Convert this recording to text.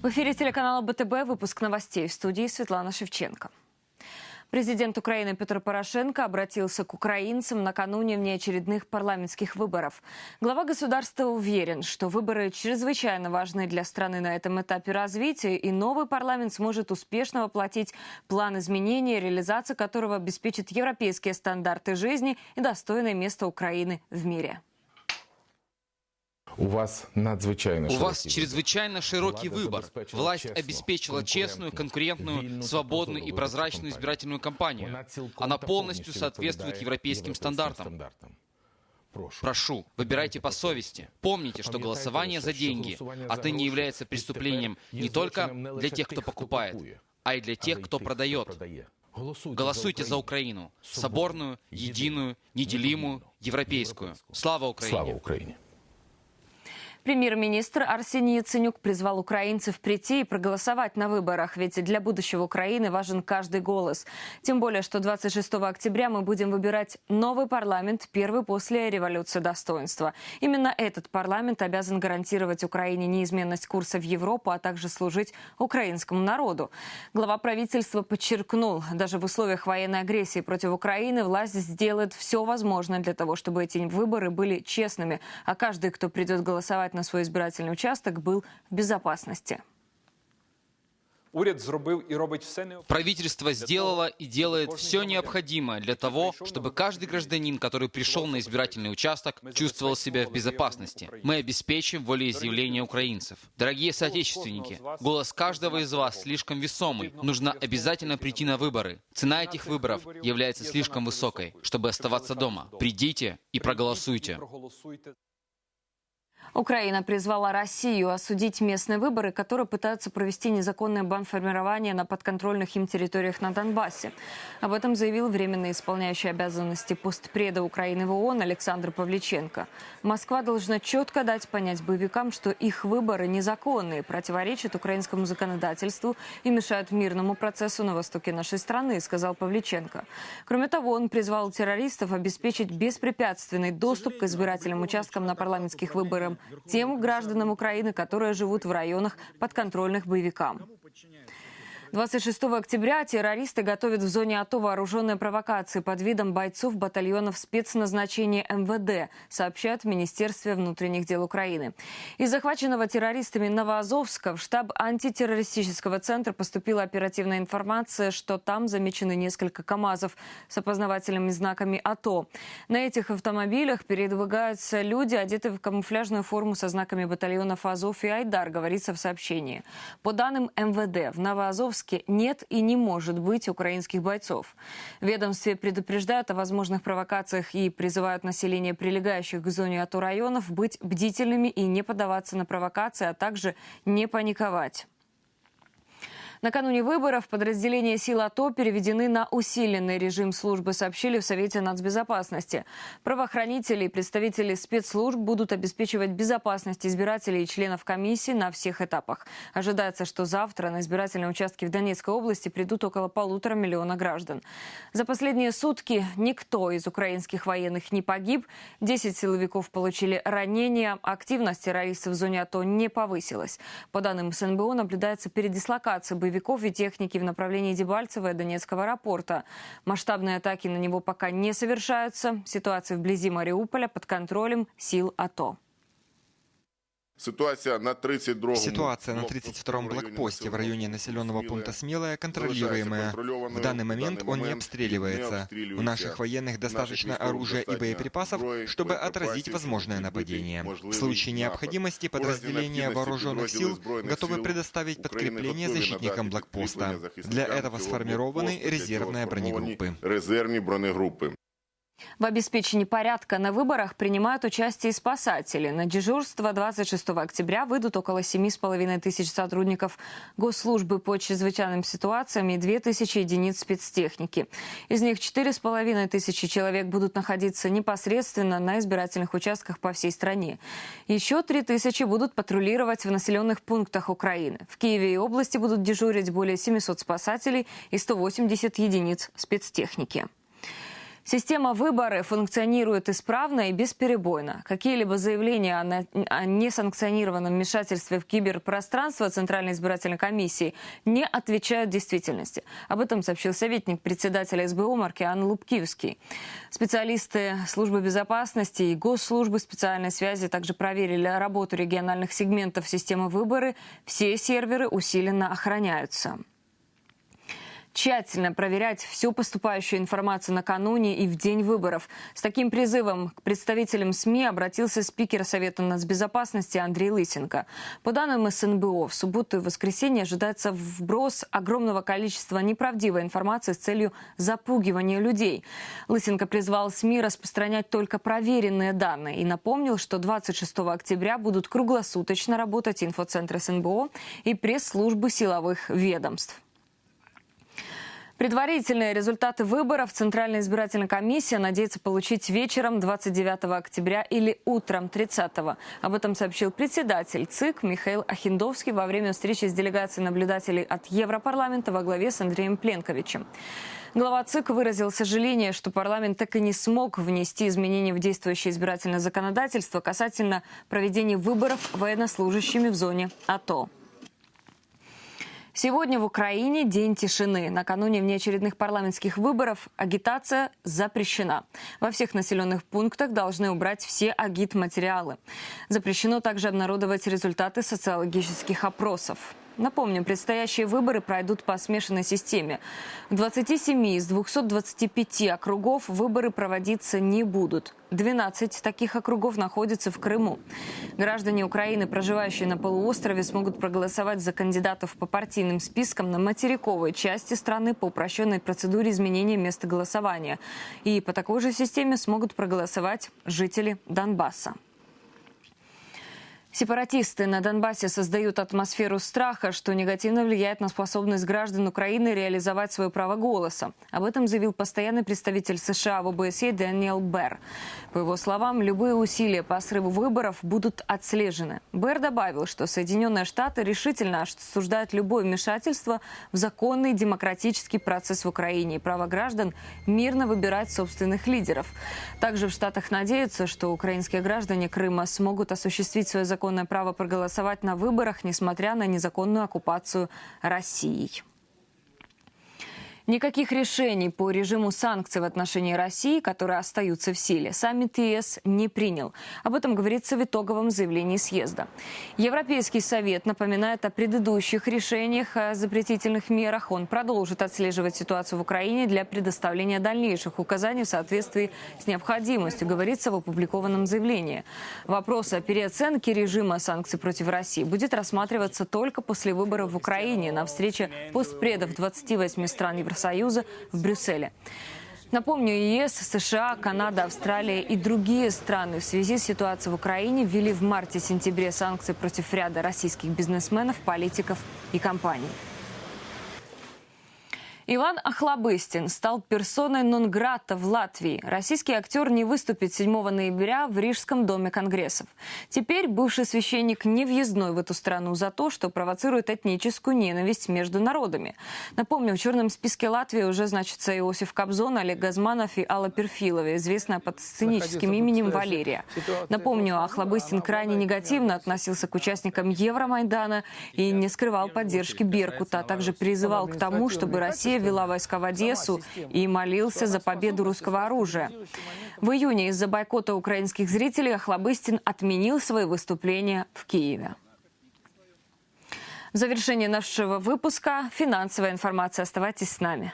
В эфире телеканала БТБ выпуск новостей в студии Светлана Шевченко. Президент Украины Петр Порошенко обратился к украинцам накануне внеочередных парламентских выборов. Глава государства уверен, что выборы чрезвычайно важны для страны на этом этапе развития, и новый парламент сможет успешно воплотить план изменений, реализация которого обеспечит европейские стандарты жизни и достойное место Украины в мире У вас надзвичайно У широкий вас вибір. чрезвычайно широкий Влада выбор. забезпечила Власть чесну, обеспечила честную, конкурентную, вільну та свободную и прозору прозрачную виборчу избирательную кампанию. Вона цілком Она та полностью повністю соответствует відповідає европейским стандартам. Прошу. Прошу, выбирайте по совести. Помните, что Пам'ятайте голосование лише, за що деньги голосування за отныне гроші является відтепер преступлением є не только злочином не для лише тех, кто тих, хто покупает, купує, а и для але тех, й кто тих, продает. продає. Голосуйте, Голосуйте за Украину. Соборную, единую, неделимую, европейскую. Слава Украине! Слава Україні! Премьер-министр Арсений Яценюк призвал украинцев прийти и проголосовать на выборах, ведь для будущего Украины важен каждый голос. Тем более, что 26 октября мы будем выбирать новый парламент, первый после революции достоинства. Именно этот парламент обязан гарантировать Украине неизменность курса в Европу, а также служить украинскому народу. Глава правительства подчеркнул, даже в условиях военной агрессии против Украины власть сделает все возможное для того, чтобы эти выборы были честными, а каждый, кто придет голосовать на свой избирательный участок, был в безопасности. Уряд зробив і робить все необхідне. Правительство сделало и делает все необходимое для того, чтобы каждый гражданин, который пришел на избирательный участок, чувствовал себя в безопасности. Мы обеспечим волеизъявление украинцев. Дорогие соотечественники, голос каждого из вас слишком весомый. Нужно обязательно прийти на выборы. Цена этих выборов является слишком высокой, чтобы оставаться дома. Придите и проголосуйте. Украина призвала Россию осудить местные выборы, которые пытаются провести незаконное банформирование на подконтрольных им территориях на Донбассе. Об этом заявил временно исполняющий обязанности постпреда Украины в ООН Александр Павличенко. Москва должна четко дать понять боевикам, что их выборы незаконные, противоречат украинскому законодательству и мешают мирному процессу на востоке нашей страны, сказал Павличенко. Кроме того, он призвал террористов обеспечить беспрепятственный доступ к избирательным участкам на парламентских выборах тем гражданам Украины, которые живут в районах, подконтрольных боевикам. 26 октября террористы готовят в зоне АТО вооруженные провокации под видом бойцов батальонов спецназначения МВД, сообщает в Министерстве внутренних дел Украины. Из захваченного террористами Новоазовска в штаб антитеррористического центра поступила оперативная информация, что там замечены несколько КАМАЗов с опознавательными знаками АТО. На этих автомобилях передвигаются люди, одетые в камуфляжную форму со знаками батальонов Азов и Айдар, говорится в сообщении. По данным МВД, в Новоазовске нет и не может быть украинских бойцов. В ведомстве предупреждают о возможных провокациях и призывают население прилегающих к зоне АТО районов быть бдительными и не поддаваться на провокации, а также не паниковать. Накануне выборов подразделения сил АТО переведены на усиленный режим службы, сообщили в Совете нацбезопасности. Правоохранители и представители спецслужб будут обеспечивать безопасность избирателей и членов комиссии на всех этапах. Ожидается, что завтра на избирательные участки в Донецкой области придут около полутора миллиона граждан. За последние сутки никто из украинских военных не погиб. 10 силовиков получили ранения. Активность террористов в зоне АТО не повысилась. По данным СНБО, наблюдается передислокация боевиков и техники в направлении Дебальцева и Донецкого аэропорта. Масштабные атаки на него пока не совершаются. Ситуация вблизи Мариуполя под контролем сил АТО. Ситуация на 32-м Ситуация на 32-м блокпосте в районе населенного пункта Смелая контролируемая. В данный момент он не обстреливается. У наших военных достаточно оружия и боеприпасов, чтобы отразить возможное нападение. В случае необходимости подразделения вооруженных сил готовы предоставить подкрепление защитникам блокпоста. Для этого сформированы резервные бронегруппы. В обеспечении порядка на выборах принимают участие и спасатели. На дежурство 26 октября выйдут около 7,5 тысяч сотрудников госслужбы по чрезвычайным ситуациям и 2 тысячи единиц спецтехники. Из них 4,5 тысячи человек будут находиться непосредственно на избирательных участках по всей стране. Еще 3 тысячи будут патрулировать в населенных пунктах Украины. В Киеве и области будут дежурить более 700 спасателей и 180 единиц спецтехники. Система выборы функционирует исправно и бесперебойно. Какие-либо заявления о, на- о несанкционированном вмешательстве в киберпространство Центральной избирательной комиссии не отвечают действительности. Об этом сообщил советник председателя СБУ Маркиан Лубкивский. Специалисты службы безопасности и госслужбы специальной связи также проверили работу региональных сегментов системы выборы. Все серверы усиленно охраняются тщательно проверять всю поступающую информацию накануне и в день выборов. С таким призывом к представителям СМИ обратился спикер Совета нацбезопасности Андрей Лысенко. По данным СНБО, в субботу и воскресенье ожидается вброс огромного количества неправдивой информации с целью запугивания людей. Лысенко призвал СМИ распространять только проверенные данные и напомнил, что 26 октября будут круглосуточно работать инфоцентры СНБО и пресс-службы силовых ведомств. Предварительные результаты выборов Центральная избирательная комиссия надеется получить вечером 29 октября или утром 30. Об этом сообщил председатель ЦИК Михаил Ахиндовский во время встречи с делегацией наблюдателей от Европарламента во главе с Андреем Пленковичем. Глава ЦИК выразил сожаление, что парламент так и не смог внести изменения в действующее избирательное законодательство касательно проведения выборов военнослужащими в зоне АТО. Сегодня в Украине день тишины. Накануне внеочередных парламентских выборов агитация запрещена. Во всех населенных пунктах должны убрать все агит-материалы. Запрещено также обнародовать результаты социологических опросов. Напомню, предстоящие выборы пройдут по смешанной системе. В 27 из 225 округов выборы проводиться не будут. 12 таких округов находятся в Крыму. Граждане Украины, проживающие на полуострове, смогут проголосовать за кандидатов по партийным спискам на материковой части страны по упрощенной процедуре изменения места голосования. И по такой же системе смогут проголосовать жители Донбасса. Сепаратисты на Донбассе создают атмосферу страха, что негативно влияет на способность граждан Украины реализовать свое право голоса. Об этом заявил постоянный представитель США в ОБСЕ Дэниел Берр. По его словам, любые усилия по срыву выборов будут отслежены. Берр добавил, что Соединенные Штаты решительно осуждают любое вмешательство в законный демократический процесс в Украине и право граждан мирно выбирать собственных лидеров. Также в Штатах надеются, что украинские граждане Крыма смогут осуществить свое законное право проголосовать на выборах, несмотря на незаконную оккупацию Россией. Никаких решений по режиму санкций в отношении России, которые остаются в силе, саммит ЕС не принял. Об этом говорится в итоговом заявлении съезда. Европейский совет напоминает о предыдущих решениях о запретительных мерах. Он продолжит отслеживать ситуацию в Украине для предоставления дальнейших указаний в соответствии с необходимостью, говорится в опубликованном заявлении. Вопрос о переоценке режима санкций против России будет рассматриваться только после выборов в Украине на встрече постпредов 28 стран Евросоюза в Брюсселе. Напомню, ЕС, США, Канада, Австралия и другие страны в связи с ситуацией в Украине ввели в марте-сентябре санкции против ряда российских бизнесменов, политиков и компаний. Иван Охлобыстин стал персоной нон-грата в Латвии. Российский актер не выступит 7 ноября в Рижском доме конгрессов. Теперь бывший священник не въездной в эту страну за то, что провоцирует этническую ненависть между народами. Напомню, в черном списке Латвии уже значится Иосиф Кобзон, Олег Газманов и Алла Перфилова, известная под сценическим именем Валерия. Напомню, Охлобыстин крайне негативно относился к участникам Евромайдана и не скрывал поддержки Беркута, а также призывал к тому, чтобы Россия ввела войска в Одессу и молился за победу русского оружия. В июне из-за бойкота украинских зрителей Охлобыстин отменил свои выступления в Киеве. В завершение нашего выпуска финансовая информация. Оставайтесь с нами.